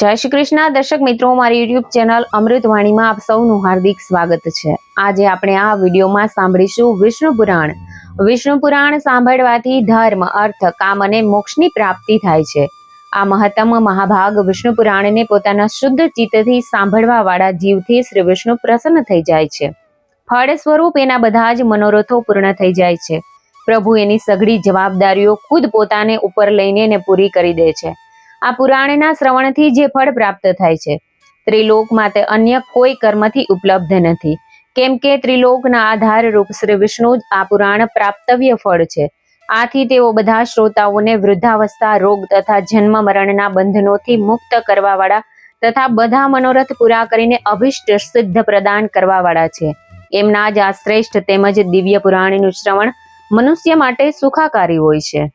જય શ્રી કૃષ્ણ. દર્શક મિત્રો, મારી યુટ્યુબ ચેનલ અમૃતવાણીમાં આપ સૌનું હાર્દિક સ્વાગત છે. આજે આપણે આ વિડીયોમાં સાંભળીશું વિષ્ણુ પુરાણ. વિષ્ણુ પુરાણ સાંભળવાથી ધર્મ, અર્થ, કામ અને મોક્ષની પ્રાપ્તિ થાય છે. આ મહત્તમ મહાભાગ વિષ્ણુ પુરાણને પોતાના શુદ્ધ ચિત્તથી સાંભળવા વાળા જીવથી શ્રી વિષ્ણુ પ્રસન્ન થઈ જાય છે. ફળ સ્વરૂપ એના બધા જ મનોરથો પૂર્ણ થઈ જાય છે. પ્રભુ એની સઘળી જવાબદારીઓ ખુદ પોતાને ઉપર લઈને એને પૂરી કરી દે છે. આ પુરાણના શ્રવણથી જે ફળ પ્રાપ્ત થાય છે. ત્રિલોક માટે અન્ય કોઈ કર્મથી ઉપલબ્ધ નથી. કેમ કે ત્રિલોકના આધાર રૂપ શ્રી વિષ્ણુ જ આ પુરાણ પ્રાપ્તવ્ય ફળ છે. આથી તેઓ બધા શ્રોતાઓને વૃદ્ધાવસ્થા, રોગ તથા જન્મ મરણના બંધનોથી મુક્ત કરવાવાળા તથા બધા મનોરથ પૂરા કરીને અભિષ્ટ સિદ્ધ પ્રદાન કરવાવાળા છે. એમના જ આ શ્રેષ્ઠ તેમજ દિવ્ય પુરાણનું શ્રવણ મનુષ્ય માટે સુખાકારી હોય છે.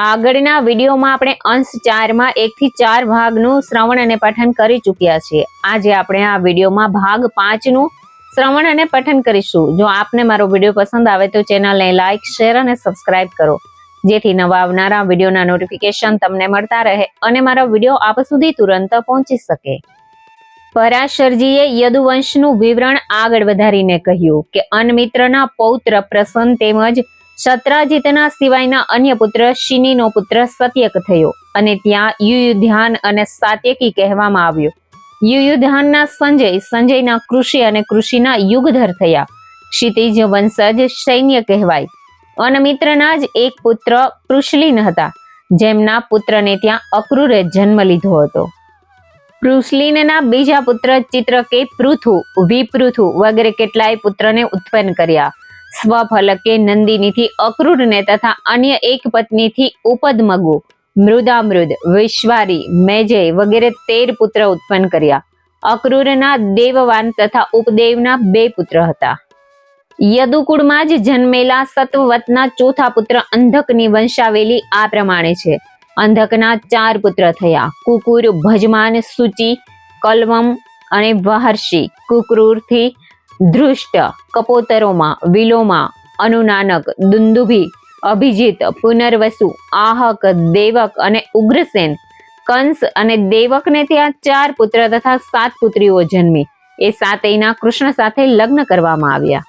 આગળના વિડીયોમાં આપણે અંશ ચારમાં એકથી ચાર ભાગનું શ્રવણ અને પઠન કરી ચૂક્યા છીએ. આજે આપણે આ વિડીયોમાં ભાગ પાંચનું શ્રવણ અને પઠન કરીશું. જો આપને મારો વીડિયો પસંદ આવે તો ચેનલને લાઇક શેર અને સબસ્ક્રાઇબ કરો. જેથી નવા આવનારા વિડીયોના નોટિફિકેશન તમને મળતા રહે અને મારો વીડિયો આપ સુધી તુરંત પહોંચી શકે. પરાશરજીએ યદુવંશનું વિવરણ આગળ વધારીને કહ્યું કે અનમિત્રના પૌત્ર પ્રસન્ન તેમજ શત્રાજીતના સિવાયના અન્ય પુત્ર શિનીનો પુત્ર સત્યક થયો અને ત્યાં યુયુધ્યાન અને સાત્યકી કહેવામાં આવ્યો. યુયુધ્યાનના સંજય, સંજયના કૃષિ અને કૃષિના યુગધર થયા. ક્ષિતિજ વંશજ સૈન્ય કહેવાય. અનમિત્રના જ એક પુત્ર પૃશલીન હતા, જેમના પુત્રને ત્યાં અક્રૂરે જન્મ લીધો હતો. પૃશલીનના બીજા પુત્ર ચિત્રકે પૃથુ, વિપૃથુ વગેરે કેટલાય પુત્રને ઉત્પન્ન કર્યા. સ્વફલકે નંદિનીથી અક્રૂરને તથા અન્ય એક પત્નીથી ઉપદમગુ મૃદામૃદ, વિશ્વારી, મેજય વગેરે તેર પુત્ર ઉત્પન્ન કર્યા. અક્રૂરના દેવવાન તથા ઉપદેવના બે પુત્ર હતા. યદુકુળમાં જ જન્મેલા સત્વવતના ચોથા પુત્ર અંધકની વંશાવેલી આ પ્રમાણે છે. અંધકના ચાર પુત્ર થયા. કુકુર, ભજમાન, સુચિ, કલવમ અને વહર્ષિ. કુકરૂરથી ધૃષ્ટ કપોતરોમાં વિલોમા અનુનાનક દુંદુભી અભિજીત પુનર્વસુ, આહક દેવક અને ઉગ્રસેન. કંસ અને દેવકને ત્યાં ચાર પુત્ર તથા સાત પુત્રીઓ જન્મી. એ સાતેયના કૃષ્ણ સાથે લગ્ન કરવામાં આવ્યા.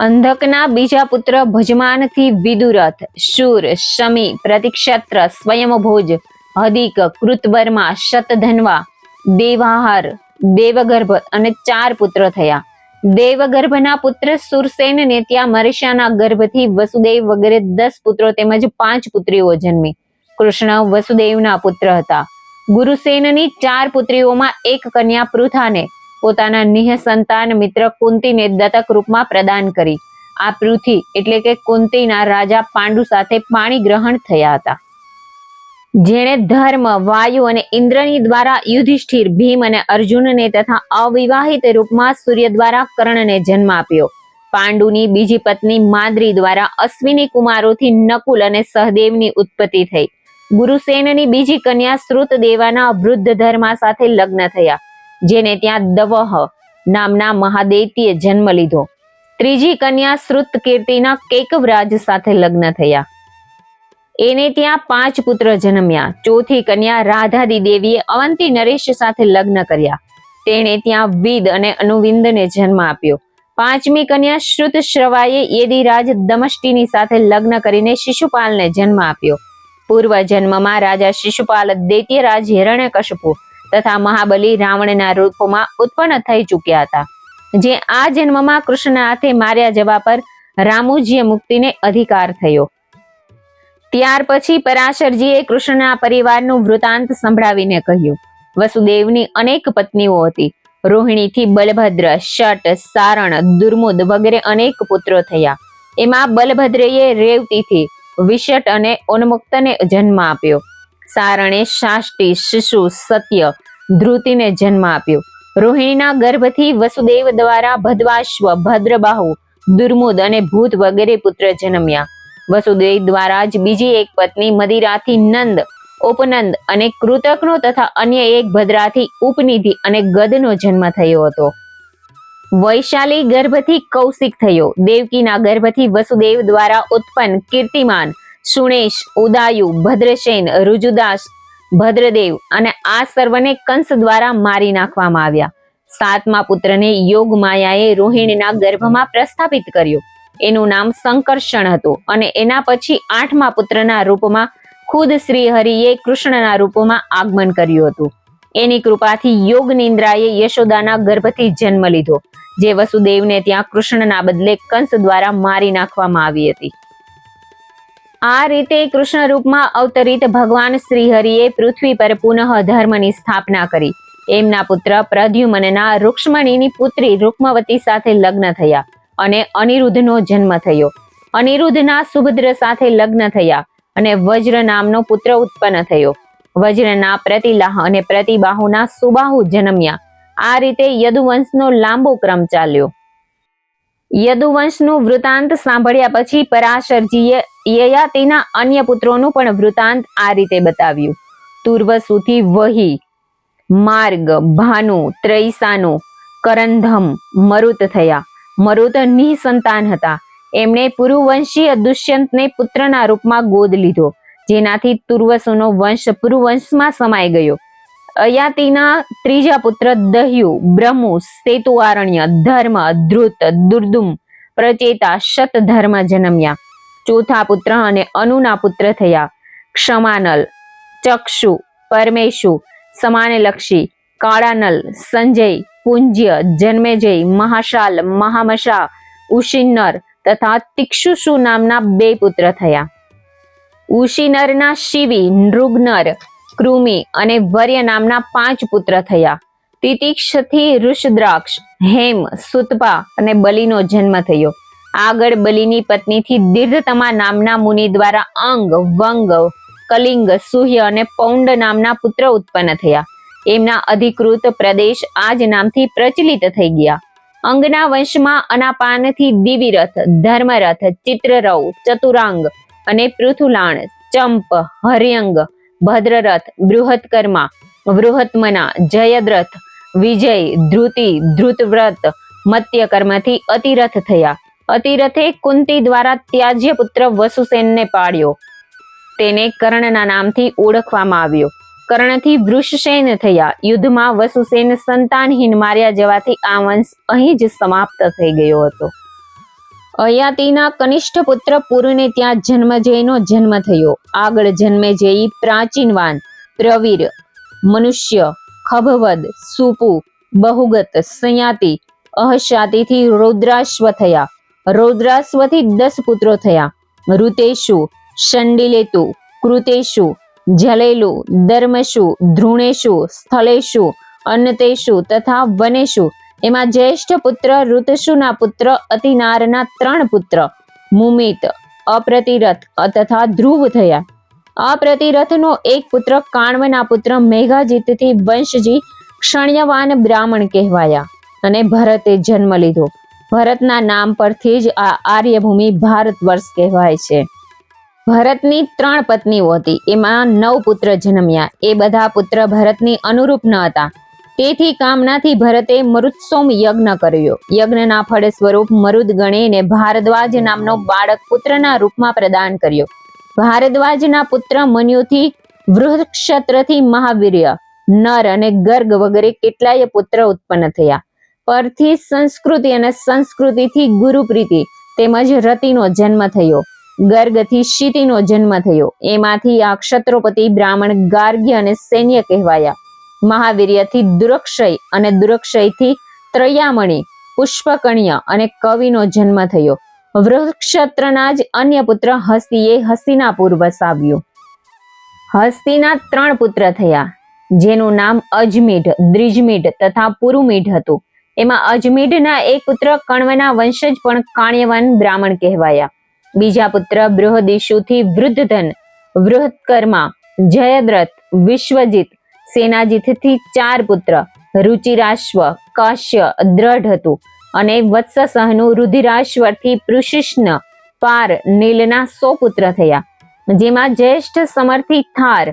અંધકના બીજા પુત્ર ભજમાનથી વિદુરથ, શૂર, શમી, પ્રતિક્ષત્ર, સ્વયંભોજ, હદિક, કૃતવર્મા, શતધનવા, દેવાહાર દેવગર્ભ અને ચાર પુત્ર થયા. દેવગર્ભના પુત્ર સુરસેનને ત્યાં મરીષાના ગર્ભથી વસુદેવ વગેરે દસ પુત્રો તેમજ પાંચ પુત્રીઓ જન્મી. કૃષ્ણ વસુદેવના પુત્ર હતા. ગુરુસેનની ચાર પુત્રીઓમાં એક કન્યા પૃથાને પોતાના નિહ સંતાન મિત્ર કુંતીને દત્તક રૂપમાં પ્રદાન કરી. આ પૃથ્વી એટલે કે કુંતીના રાજા પાંડુ સાથે પાણી ગ્રહણ થયા હતા. જેણે ધર્મ, વાયુ અને ઇન્દ્રની દ્વારા યુધિષ્ઠિર ભીમ અને અર્જુનને તથા અવિવાહિત રૂપમાં સૂર્ય દ્વારા કર્ણને જન્મ આપ્યો. પાંડુની બીજી પત્ની માદ્રી દ્વારા અશ્વિની કુમારોથી નકુલ અને સહદેવની ઉત્પત્તિ થઈ. ગુરુસેનની બીજી કન્યા શ્રુત દેવાના વૃદ્ધ ધર્મા સાથે લગ્ન થયા, જેને ત્યાં દવહ નામના મહાદેવતીએ જન્મ લીધો. ત્રીજી કન્યા શ્રુત કીર્તિના કેકવરાજ સાથે લગ્ન થયા. એને ત્યાં પાંચ પુત્ર જન્મ્યા. ચોથી કન્યા રાધાદી દેવીએ અવંતી નરેશ સાથે લગ્ન કર્યા. તેણે ત્યાં વિદ અને અનુવિંદને જન્મ આપ્યો. પાંચમી કન્યા શ્રુત શ્રવાએ યદિરાજ દમષ્ટિની સાથે લગ્ન કરીને શિશુપાલને જન્મ આપ્યો. પૂર્વ જન્મમાં રાજા શિશુપાલ દૈત્યરાજ હિરણ્યકશપુ તથા મહાબલી રાવણના રૂપમાં ઉત્પન્ન થઈ ચૂક્યા હતા. જે આ જન્મમાં કૃષ્ણના હાથે માર્યા જવા પર રામુજીએ મુક્તિને અધિકાર થયો. ત્યાર પછી પરાશરજીએ કૃષ્ણના પરિવારનું વૃતાંત સંભળાવીને કહ્યું, વસુદેવની અનેક પત્નીઓ હતી. રોહિણીથી બલભદ્ર, શટ, સારણ, દુર્મુદ વગેરે અનેક પુત્રો થયા. એમાં બલભદ્રએ રેવતીથી વિષટ અને ઉન્મુક્તને જન્મ આપ્યો. સારણે શાષ્ટી શિશુ, સત્ય ધ્રુતિને જન્મ આપ્યો. રોહિણીના ગર્ભથી વસુદેવ દ્વારા ભદ્વાશ્વ, ભદ્રબાહુ, દુર્મુદ અને ભૂત વગેરે પુત્ર જન્મ્યા. વસુદેવ દ્વારા જ બીજી એક પત્ની મદિરાથી નંદ, ઉપનંદ અને કૃતકનો તથા અન્ય એક ભદ્રાથી ઉપનિધિ અને ગદનો જન્મ થયો હતો. વૈશાલી ગર્ભથી કૌશિક થયો. દેવકીના ગર્ભથી વસુદેવ દ્વારા ઉત્પન્ન કીર્તિમાન સુણેશ, ઉદાયુ ભદ્રસેન રુજુદાસ ભદ્રદેવ અને આ સર્વને કંસ દ્વારા મારી નાખવામાં આવ્યા. સાતમા પુત્રને યોગ માયાએ રોહિણીના ગર્ભમાં પ્રસ્થાપિત કર્યો. એનું નામ સંકર્ષણ હતું અને એના પછી આઠમા પુત્રના રૂપમાં ખુદ શ્રી હરિએ કૃષ્ણના રૂપમાં આગમન કર્યું હતું. એની કૃપાથી યોગ નિંદ્રાએ યશોદાના ગર્ભથી જન્મ લીધો, જે વસુદેવને ત્યાં કૃષ્ણના બદલે કંસ દ્વારા મારી નાખવામાં આવી હતી. આ રીતે કૃષ્ણ રૂપમાં અવતરિત ભગવાન શ્રી હરિએ પૃથ્વી પર પુનઃ ધર્મની સ્થાપના કરી. એમના પુત્ર પ્રદ્યુમનના રૂક્ષ્મણીની પુત્રી રૂક્મવતી સાથે લગ્ન થયા. અને અનિરુદ્ધનો જન્મ થયો. અનિરુદ્ધના સુભદ્ર સાથે લગ્ન થયા અને વજ્ર નામનો પુત્ર ઉત્પન્ન થયો. વજ્રના પ્રતિલાહ અને પ્રતિબાહુના સુબાહુ જન્મ્યા. આ રીતે યદુવંશનો લાંબો ક્રમ ચાલ્યો. યદુવંશનું વૃતાંત સાંભળ્યા પછી પરાશરજીએ યયાતિના અન્ય પુત્રોનું પણ વૃતાંત આ રીતે બતાવ્યું. તુર્વસુથી વહી, માર્ગ, ભાનુ, ત્રૈસાનુ, કરંધમ, મરુત થયા. મરુત સંતાન હતા. એમણે પુરુવંશીય દુષ્યંતને પુત્રના રૂપમાં ગોદ લીધો, જેનાથી તુર્વસુનો વંશ પુરુવંશમાં સમાઈ ગયો. અયાતિના ત્રીજા પુત્ર દહ્યુ, બ્રહ્મુ સેતુઆરણ્ય ધર્મ ધ્રુત દુર્દુમ, પ્રચેતા શતધર્મ જન્મ્યા. ચોથા પુત્ર અને અનુના પુત્ર થયા. ક્ષમાનલ, ચક્ષુ, પરમેશુ, સમાનલક્ષી, કાળાનલ, સંજય પુંજ્ય, જન્મેજય, મહાશાલ, મહામશા ઉશિન્નર તથા તિક્ષુષુ નામના બે પુત્ર થયા. ઉશિનરના શિવી, નૃગ્નર, કૃમિ અને વર્ય નામના પાંચ પુત્ર થયા. તિતિક્ષથી ઋષદ્રાક્ષ, હેમ, સુતપા અને બલિનો જન્મ થયો. આગળ બલિની પત્નીથી દીર્ઘતમા નામના મુનિ દ્વારા અંગ, વંગ, કલિંગ સુહ્ય અને પૌંડ નામના પુત્ર ઉત્પન્ન થયા. એમના અધિકૃત પ્રદેશ આ જ નામથી પ્રચલિત થઈ ગયા. અંગના વંશમાં અનાપાનથી દિવિરથ, ધર્મરથ, ચિત્રરવ, ચતુરાંગ અને પૃથુલાણ, ચંપ, હર્યંગ, ભદ્રરથ, બૃહત્કર્મા, વૃહત્મના, જયદ્રથ, વિજય ધ્રુતિ ધ્રુતવ્રત મત્યકર્મથી અતિરથ થયા. અતિરથે કુંતી દ્વારા ત્યાજ્ય પુત્ર વસુસેનને પાડ્યો. તેને કર્ણના નામથી ઓળખવામાં આવ્યો. કર્ણથી વૃષસેન થયા. યુદ્ધમાં વસુસેન સંતાનહીન માર્યા જવાથી આ વંશ અહીં જ સમાપ્ત થઈ ગયો હતો. અયાતિના કનિષ્ઠ પુત્ર પુરુને ત્યાં જન્મજયનો જન્મ થયો. આગળ જન્મેજયી પ્રાચીનવાન, પ્રવીર, મનુષ્ય, ખભવદ, સુપુ, બહુગત, સંયાતિ અહશાતિથી રૌદ્રાશ્વ થયા. રૌદ્રાશ્વથી દસ પુત્રો થયા. ઋતેશુ, શંડિલેતુ, કૃતેશુ જલેલુ, ધર્મશુ ધ્રુણેશુ સ્થળેશુ અન્નતેશુ તથા વનેશુ. એમાં જ્યેષ્ઠ પુત્ર, ઋતશુના પુત્ર, અતિનારના ત્રણ પુત્ર, મુમિત, અપ્રતિરથ તથા ધ્રુવ થયા. અપ્રતિરથનો એક પુત્ર કાણવના પુત્ર મેઘાજીતથી વંશજી ક્ષણ્યવાન બ્રાહ્મણ કહેવાયા અને ભરતે જન્મ લીધો. ભરતના નામ પરથી જ આ આર્યભૂમિ ભારત વર્ષ કહેવાય છે. ભરતની ત્રણ પત્નીઓ હતી. એમાં નવ પુત્ર જન્મ્યા. એ બધા પુત્ર ભરતની અનુરૂપ ન હતા. તેથી કામનાથી ભરતે મરુત્સોમ યજ્ઞ કર્યો. યજ્ઞના ફળ સ્વરૂપ મરુદ ગણીને ભારદ્વાજ નામનો બાળક પુત્રના રૂપમાં પ્રદાન કર્યો. ભારદ્વાજના પુત્ર મન્યુથી વૃહક્ષત્રથી મહાવીર્ય, નર અને ગર્ગ વગેરે કેટલાય પુત્ર ઉત્પન્ન થયા. પરથી સંસ્કૃતિ અને સંસ્કૃતિથી ગુરુપ્રીતિ તેમજ રતિનો જન્મ થયો. ગર્ગથી શિતિનો જન્મ થયો. એમાંથી આ ક્ષત્રોપતિ બ્રાહ્મણ ગાર્ગ્ય અને સૈન્ય કહેવાયા. મહાવીર્યથી દુરક્ષય અને દુરક્ષયથી ત્રયામણી, પુષ્પકણ્ય અને કવિનો જન્મ થયો. વૃક્ષત્રના જ અન્ય પુત્ર હસ્તીએ હસ્તિનાપુર વસાવ્યું. હસ્તીના ત્રણ પુત્ર થયા. જેનું નામ અજમીઢ, દ્રિજમીઢ તથા પુરુમીઢ હતું. એમાં અજમીઢના એક પુત્ર કણવના વંશજ પણ કાણ્યવાન બ્રાહ્મણ કહેવાયા. બીજા પુત્ર બૃહદિશુથી વૃદ્ધધન, વૃહત્કર્મા, જયદ્રથ, વિશ્વજીત, સેનાજીતથી ચાર પુત્ર, રુચિરાશ્વ, કાશ્ય, દ્રઢ હતું અને વત્સસહનું રુધિરાશ્વરથી પૃષિષ્ણ પાર, નીલના સો પુત્ર થયા, જેમાં જ્યેષ્ઠ સમર્થી થાર,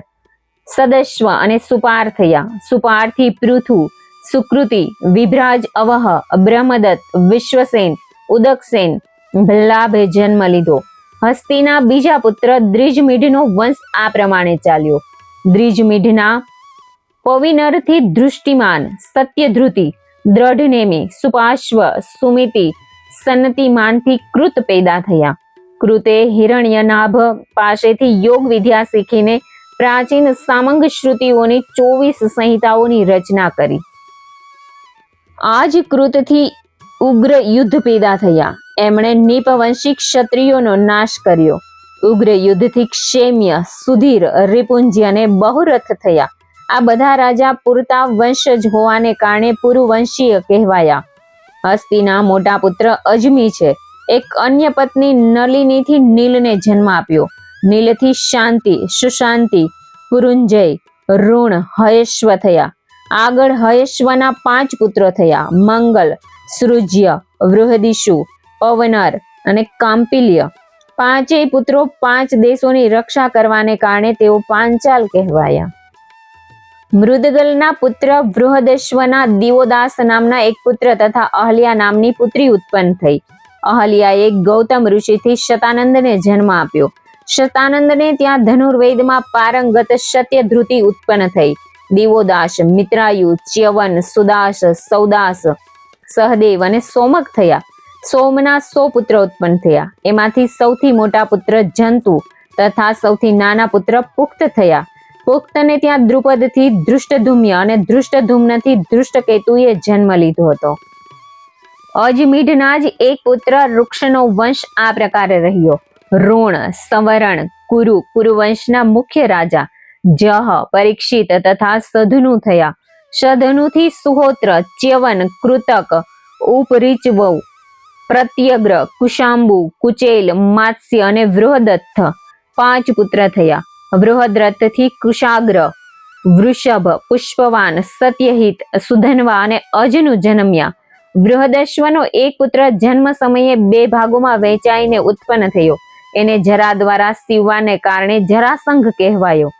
સદસ્વ અને સુપાર થયા. સુપારથી પૃથુ, સુકૃતિ, વિભ્રાજ અવહ, બ્રહ્મદત્ત, વિશ્વસેન, ઉદકસેન ભલ્લાભે જન્મ લીધો. હસ્તીના બીજા પુત્ર દ્રિજમીઢનો વંશ આ પ્રમાણે ચાલ્યો. દ્રિજમીઢના પવિનરથી દૃષ્ટિમાન સત્યધ્રુતિ, દ્રઢનેમી, સુપાશ્વ, સુમિતિ સન્નતિમાનથી કૃત પેદા થયા. કૃતે હિરણ્યનાભ પાસેથી યોગ વિદ્યા શીખીને પ્રાચીન સામંગ શ્રુતિઓની ચોવીસ સંહિતાઓની રચના કરી. આ જ કૃતથી ઉગ્ર યુદ્ધ પેદા થયા. એમણે નિપવંશી ક્ષત્રિયોનો નાશ કર્યો. ઉગ્ર યુદ્ધથી ક્ષેમ્ય, સુધીર રિપુંજ્ય અને બહુરથ થયા. આ બધા રાજા પૂરતા વંશજ હોવાને કારણે પુરુવંશીય કહેવાયા. હસ્તીના મોટા પુત્ર અજમી છે. એક અન્ય પત્ની નલિનીથી નીલને જન્મ આપ્યો. નીલથી શાંતિ, સુશાંતિ, પુરુંજય, ઋણ, હયેશ્વ થયા. આગળ હયેશ્વના પાંચ પુત્રો થયા. મંગલ, સૃજ્ય, વૃહદિશુ પવનર અને કાંપિલ્ય પાંચેય પુત્રો પાંચ દેશોની રક્ષા કરવાને કારણે તેઓ પાંચાલ કહેવાયા. મૃદગલના પુત્ર બૃહદેશ્વના દિવોદાસ નામના એક પુત્ર તથા અહલ્યા નામની પુત્રી ઉત્પન્ન થઈ. અહલ્યાએ ગૌતમ ઋષિથી શતાનંદને જન્મ આપ્યો. શતાનંદને ત્યાં ધનુર્વેદમાં પારંગત સત્યધ્રુતિ ઉત્પન્ન થઈ. દિવોદાસ મિત્રાયુ, ચ્યવન, સુદાસ, સૌદાસ, સહદેવ અને સોમક થયા. સોમના સો પુત્ર ઉત્પન્ન થયા. એમાંથી સૌથી મોટા પુત્ર જંતુ તથા સૌથી નાના પુત્ર પુખ્ત થયા. પુખ્તને ત્યાં દ્રુપદથી ધૃષ્ટધુમ્ય અને ધૃષ્ટધુમ્નથી ધૃષ્ટકેતુએ જન્મ લીધો હતો. અજમીઢના જ એક પુત્ર વૃક્ષનો વંશ આ પ્રકારે રહ્યો. રોણ સંવરણ, કુરુ, કુરુવંશના મુખ્ય રાજા, જહ, પરીક્ષિત તથા સધનુ થયા. સધનુથી સુહોત્ર, ચ્યવન, કૃતક, ઉપરીચવ પ્રત્યગ્ર, કુશાંબુ, કુચેલ, માત્સ્ય અને વૃહદત્થ પાંચ પુત્ર થયા. બૃહદ્રથથી કુશાગ્ર, વૃષભ, પુષ્પવાન, સત્યહિત, સુધનવા અને અજનું જન્મ્યા. બૃહદશ્વનો એક પુત્ર જન્મ સમયે બે ભાગોમાં વહેંચાઈને ઉત્પન્ન થયો. એને જરા દ્વારા સીવવાને કારણે જરાસંઘ કહેવાયો.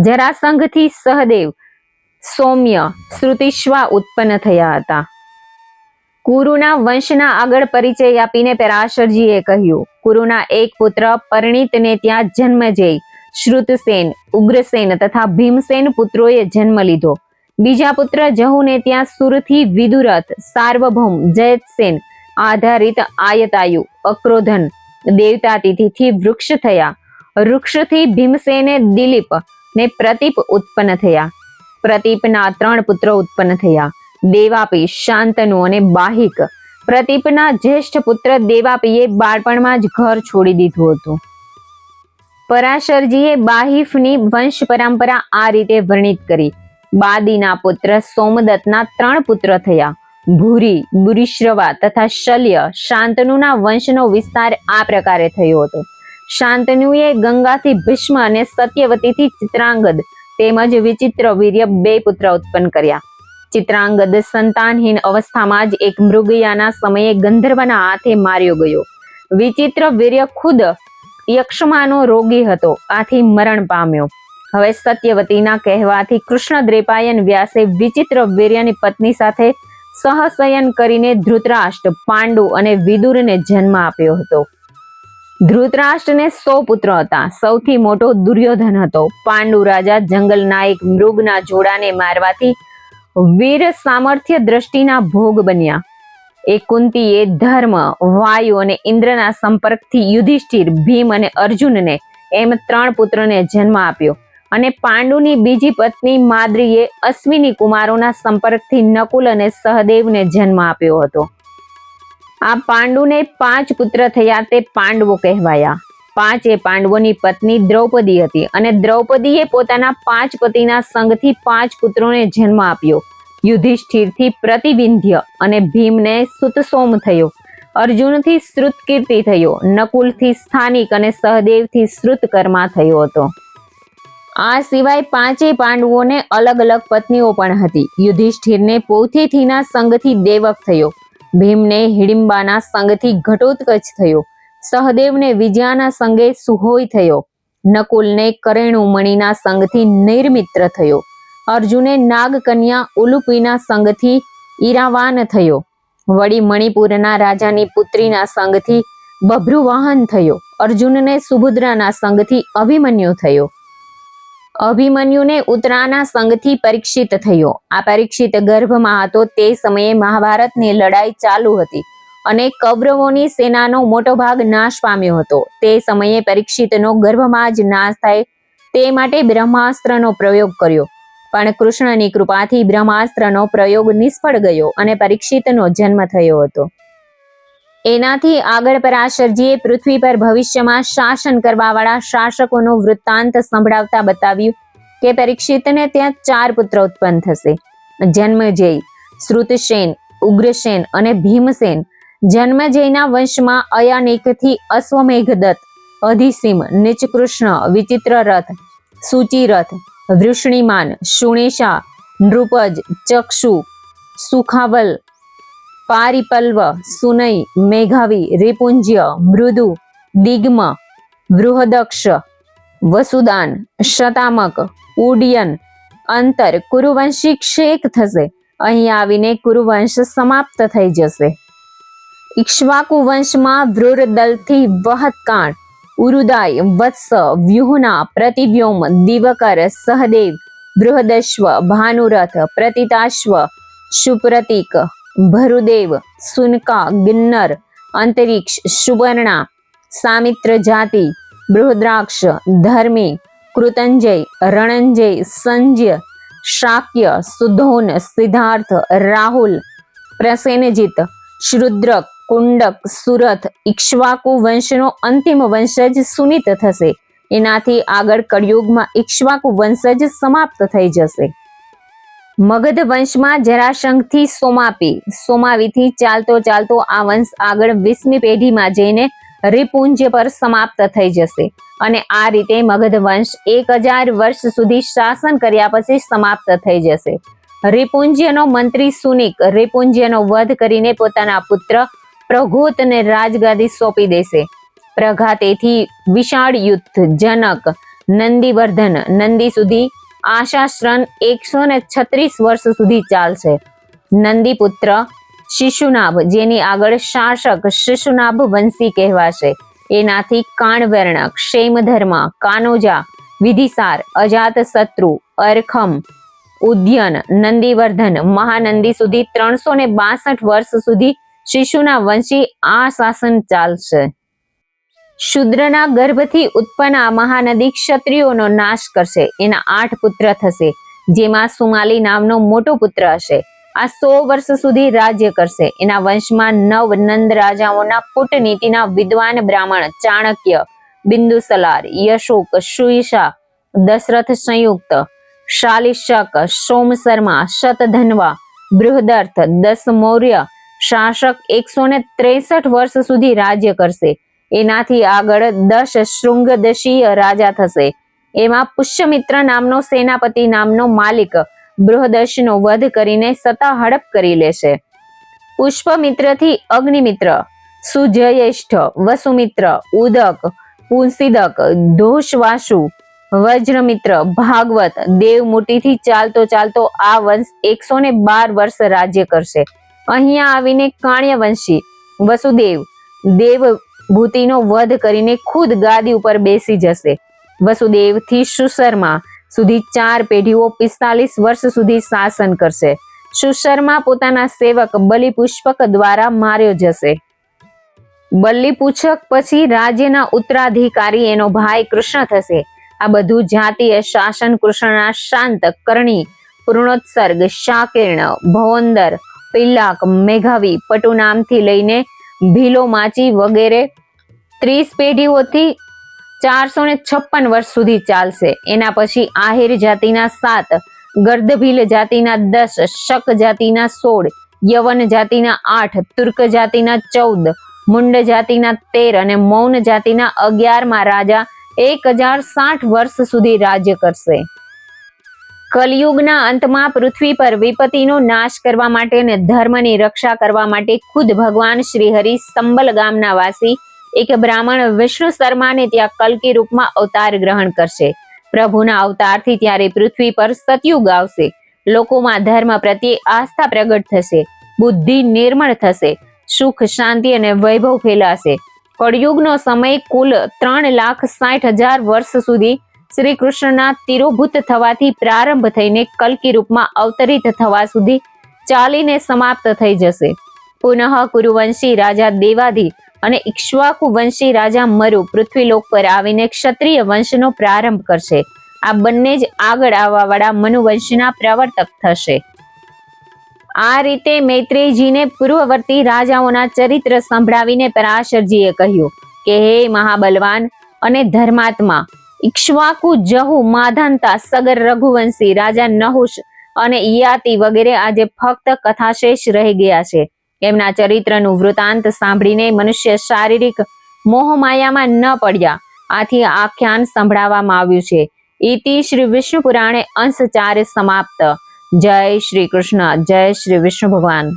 જરાસંઘથી સહદેવ, સૌમ્ય, શ્રુતિશ્વા ઉત્પન્ન થયા હતા. કુરુના વંશના આગળ પરિચય આપીને પરાશરજીએ કહ્યું કુરુના એક પુત્ર પરિણીતને ત્યાં જન્મ જઈ, શ્રુતસેન, ઉગ્રસેન તથા ભીમસેન પુત્રોએ જન્મ લીધો. બીજા પુત્ર જહુને ત્યાં સુરથી વિદુરથ, સાર્વભૌમ, જયતસેન આધારિત આયતાયુ, અક્રોધન, દેવતાતિથિથી વૃક્ષ થયા. વૃક્ષથી ભીમસેને દિલીપ ને પ્રતીપ ઉત્પન્ન થયા. પ્રતીપના ત્રણ પુત્રો ઉત્પન્ન થયા. દેવાપી શાંતનુ અને બાહિક. પ્રતિપના જ્યેષ્ઠ પુત્ર દેવાપીએ બાળપણમાં જ ઘર છોડી દીધું હતું. પરાશરજીએ બાહિફની વંશ પરંપરા આ રીતે વર્ણિત કરી. બાદીના પુત્ર સોમદત્તના ત્રણ પુત્ર થયા. ભૂરી, બુરીશ્રવા તથા શલ્ય શાંતનુના વંશનો વિસ્તાર આ પ્રકારે થયો હતો. શાંતનુએ ગંગાથી ભીષ્મ અને સત્યવતીથી ચિત્રાંગદ તેમજ વિચિત્ર વીર્ય બે પુત્ર ઉત્પન્ન કર્યા. ચિત્રાંગદ સંતાનહીન અવસ્થામાં જ એક મૃગયાના સમયે ગંધર્વના હાથે માર્યો ગયો. વિચિત્ર વીર્ય ખુદ યક્ષમાનો રોગી હતો, આથી મરણ પામ્યો. હવે સત્યવતીના કહેવાથી કૃષ્ણ વ્યાસે વિચિત્ર વીર્યની પત્ની સાથે સહસયન કરીને ધૃતરાષ્ટ્ર, પાંડુ અને વિદુરને જન્મ આપ્યો હતો. ધૃતરાષ્ટ્રને સો પુત્ર હતા. સૌથી મોટો દુર્યોધન હતો. પાંડુ રાજા જંગલના એક મૃગના જોડાને મારવાથી વીર સામર્થ્ય દ્રષ્ટિના ભોગ બન્યા. એ કુંતીએ ધર્મ, વાયુ અને ઇન્દ્રના સંપર્કથી યુધિષ્ઠિર, ભીમ અને અર્જુનને એમ ત્રણ પુત્રને જન્મ આપ્યો અને પાંડુની બીજી પત્ની માદ્રીએ અશ્વિની કુમારોના સંપર્કથી નકુલ અને સહદેવને જન્મ આપ્યો હતો. આ પાંડુને પાંચ પુત્ર થયા તે પાંડવો કહેવાયા. પાંચે પાંડવોની પત્ની દ્રૌપદી હતી અને દ્રૌપદીએ પોતાના પાંચ પતિના સંગથી પાંચ પુત્રોને જન્મ આપ્યો. યુધિષ્ઠિરથી પ્રતિબિંધ્ય અને ભીમને સુતસોમ થયો. અર્જુનથી શ્રુતકીર્તિ થયો. નકુલથી સ્થાનિક અને સહદેવથી શ્રુતકર્મા થયો હતો. આ સિવાય પાંચે પાંડવોને અલગ અલગ પત્નીઓ પણ હતી. યુધિષ્ઠિરને પૌથેથીના સંગથી દેવક થયો. ભીમને હિડિંબાના સંગથી ઘટોત્કચ થયો. સહદેવને વિજયાના સંગે સુહોય થયો. નકુલને કરેણુમણીના સંગથી નિર્મિત્ર થયો. અર્જુને નાગકન્યા ઉલુપીના સંગથી ઈરાવાન થયો. વળી મણિપુરના રાજાની પુત્રીના સંગથી બભ્રુવાહન થયો. અર્જુનને સુભદ્રાના સંગથી અભિમન્યુ થયો. અભિમન્યુને ઉત્તરાના સંગથી પરીક્ષિત થયો. આ પરીક્ષિત ગર્ભમાં હતો. તે સમયે મહાભારતની લડાઈ ચાલુ હતી. અને કૌરવોની સેનાનો મોટો ભાગ નાશ પામ્યો હતો. તે સમયે પરીક્ષિતનો ગર્ભમાં જ નાશ થાય તે માટે બ્રહ્માસ્ત્રનો પ્રયોગ કર્યો. પણ કૃષ્ણની કૃપાથી બ્રહ્માસ્ત્રનો પ્રયોગ નિષ્ફળ ગયો અને પરીક્ષિતનો જન્મ થયો હતો. એનાથી આગળ પરાશરજીએ પૃથ્વી પર ભવિષ્યમાં શાસન કરવાવાળા શાસકોનો વૃત્તાંત સંભળાવતા બતાવ્યું કે પરીક્ષિતને ત્યાં ચાર પુત્ર ઉત્પન્ન થશે. જન્મજય, શ્રુતસેન, ઉગ્રસેન અને ભીમસેન જન્મજયના વંશમાં અયાનેકથી અશ્વમેઘ દત્ત, અધિસિમ, નીચકૃષ્ણ, વિચિત્ર રથ સુચિરથ વૃષ્ણિમાન શુણેશા નૃપજ, ચક્ષુ, સુખાવલ, પારિપલ્વ, સુનય, મેઘાવી, રિપુંજ્ય, મૃદુ, દિગ્મ, બૃહદક્ષ, વસુદાન, શતામક ઉડ્યન અંતર, કુરુવંશી ક્ષેક થશે. અહીં આવીને કુરુવંશ સમાપ્ત થઈ જશે. ઇક્ષ્વાકુ વંશમાં વૃરદલથી વહતકાણ ઉરુદાય, વત્સ, વ્યુહના પ્રતિવ્યોમ દિવકર, સહદેવ, બૃહદશ્વ, ભાનુરથ, પ્રતિતાશ્વ સુપ્રતિક ભરુદેવ, સુનકા, ગિન્નર, અંતરિક્ષ, સુવર્ણા, સામિત્ર જાતિ, બૃહદ્રાક્ષ, ધર્મી, કૃતંજય, રણંજય, સંજય, શાક્ય, સુધોન, સિદ્ધાર્થ, રાહુલ, પ્રસેનજીત, શુદ્રક કુંડક સુરથ ઇક્ષ્વાકુ વંશનો અંતિમ વંશજ સુનિત થશે. એનાથી આગળ કળિયુગમાં ઇક્ષ્વાકુ વંશજ સમાપ્ત થઈ જશે. મગધ વંશમાં જરાશંખથી સોમાપી. સોમાવીથી ચાલતો ચાલતો આ વંશ આગળ વીસમી પેઢીમાં જઈને રિપુંજ્ય પર સમાપ્ત થઈ જશે અને આ રીતે મગધ વંશ એક હજાર વર્ષ સુધી શાસન કર્યા પછી સમાપ્ત થઈ જશે. રિપુંજ્યનો મંત્રી સુનિક રિપુંજ્યનો વધ કરીને પોતાના પુત્ર પ્રઘોતને રાજગાદી સોંપી દેશે. પ્રઘાતેથી વિશાળ યુદ્ધ જનક નંદીવર્ધન નંદી સુધી આશાશ્રન એકસો ને છત્રીસ વર્ષ સુધી ચાલશે. નંદીપુત્ર શિશુનાભ, જેની આગળ શાસક શિશુનાભ વંશી કહેવાશે. એનાથી કાણવર્ણ, ક્ષેમધર્મ, કાનોજા, વિધિસાર અજાત શત્રુ અરખમ, ઉદ્યન, નંદીવર્ધન, મહાનંદી સુધી ત્રણસો ને બાસઠ વર્ષ સુધી શિશુના વંશી આ શાસન ચાલશે. શુદ્રના ગર્ભથી ઉત્પન્ન આ મહાનદી ક્ષત્રિયોનો નાશ કરશે. એના આઠ પુત્ર થશે, જેમાં સુમાલી નામનો મોટો પુત્ર હશે. આ સો વર્ષ સુધી રાજ્ય કરશે. એના વંશમાં નવ નંદ રાજાઓના કૂટનીતિના વિદ્વાન બ્રાહ્મણ ચાણક્ય બિંદુસલાર યશોક, સુઈશા, દશરથ સંયુક્ત, શાલિશક સોમ શર્મા શતધનવા, બૃહદર્થ દસ મૌર્ય શાસક એકસો ને ત્રેસઠ વર્ષ સુધી રાજ્ય કરશે. એનાથી આગળ દશ શૃંગદશીય રાજા થશે. એમાં પુષ્યમિત્ર નામનો સેનાપતિ નામનો માલિક બૃહદશનો વધ કરીને સત્તા હડપ કરી લેશે. પુષ્પમિત્રથી અગ્નિમિત્ર, સુજયેષ્ઠ, વસુમિત્ર, ઉદક, પુંસિદક, ધોષવાસુ, વજ્રમિત્ર, ભાગવત, દેવમૂર્તિથી ચાલતો ચાલતો આ વંશ એકસો ને બાર વર્ષ રાજ્ય કરશે. અહીંયા આવીને કાણ્યવંશી, વસુદેવ, દેવભૂતિનો વધ કરીને ખુદ ગાદી ઉપર બેસી જશે. વસુદેવથી સુશર્મા સુધી ચાર પેઢીઓ પિસ્તાલીસ વર્ષ સુધી શાસન કરશે. સુશર્મા પોતાના સેવક બલિપુષ્પક દ્વારા માર્યો જશે. બલિપુષ્પક પછી રાજ્યના ઉત્તરાધિકારી એનો ભાઈ કૃષ્ણ થશે. આ બધું જાતીય શાસન કૃષ્ણના શાંત, કરણી, પૂર્ણોત્સર્ગ, શાકીર્ણ, ભવંદર પિલ્લાક મેઘાવી પટુ નામથી લઈને ભીલો માચી વગેરે ત્રીસ પેઢીઓથી ચારસો ને છપ્પન વર્ષ સુધી ચાલશે. એના પછી આહિર જાતિના સાત, ગર્દભીલ જાતિના દસ, શક જાતિના સોળ, યવન જાતિના આઠ, તુર્ક જાતિના ચૌદ, મુંડ જાતિના તેર અને મૌન જાતિના અગિયારમાં રાજા એક હજાર સાઠ વર્ષ સુધી રાજ્ય કરશે. કલયુગના અંતમાં પૃથ્વી પર વિપત્તિનો નાશ કરવા માટે અને ધર્મની રક્ષા કરવા માટે ખુદ ભગવાન શ્રી હરિ સંબલ ગામના વાસી, એક બ્રાહ્મણ વિષ્ણુ શર્માને ત્યાં કલકી રૂપમાં અવતાર ગ્રહણ કરશે. પ્રભુના અવતારથી ત્યારે પૃથ્વી પર સતયુગ આવશે. લોકોમાં ધર્મ પ્રત્યે આસ્થા પ્રગટ થશે. બુદ્ધિ નિર્મળ થશે. સુખ, શાંતિ અને વૈભવ ફેલાશે. કળયુગનો સમય કુલ ત્રણ લાખ સાઠ હજાર વર્ષ સુધી શ્રી કૃષ્ણના તિરોભૂત થવાથી પ્રારંભ થઈને કલ્કી રૂપમાં અવતરિત થવા સુધી ચાલીને સમાપ્ત થઈ જશે. પુનઃ કુરુવંશી રાજા દેવાધી અને ઇક્ષ્વાકુ વંશી રાજા મરુ પૃથ્વીલોક પર આવીને ક્ષત્રિય વંશનો પ્રારંભ કરશે. આ બંને જ આગળ આવવાવાળા મનુવંશના પ્રવર્તક થશે. આ રીતે મૈત્રેયજીને પૂર્વવર્તી રાજાઓના ચરિત્ર સંભળાવીને પરાશરજીએ કહ્યું કે, હે મહાબલવાન અને ધર્માત્મા ઇક્ષ્વાકુ જહુ માધાંતા સગર રઘુવંશી રાજા નહુષ અને ઈયાતિ વગેરે આજે ફક્ત કથાશેષ રહી ગયા છે. એમના ચરિત્રનું વૃતાંત સાંભળીને મનુષ્ય શારીરિક મોહમાયામાં ન પડ્યા. આથી આખ્યાન સંભળાવવામાં આવ્યું છે. ઇતિ શ્રી વિષ્ણુ પુરાણે અંશ ચાર સમાપ્ત. જય શ્રી કૃષ્ણ, જય શ્રી વિષ્ણુ ભગવાન.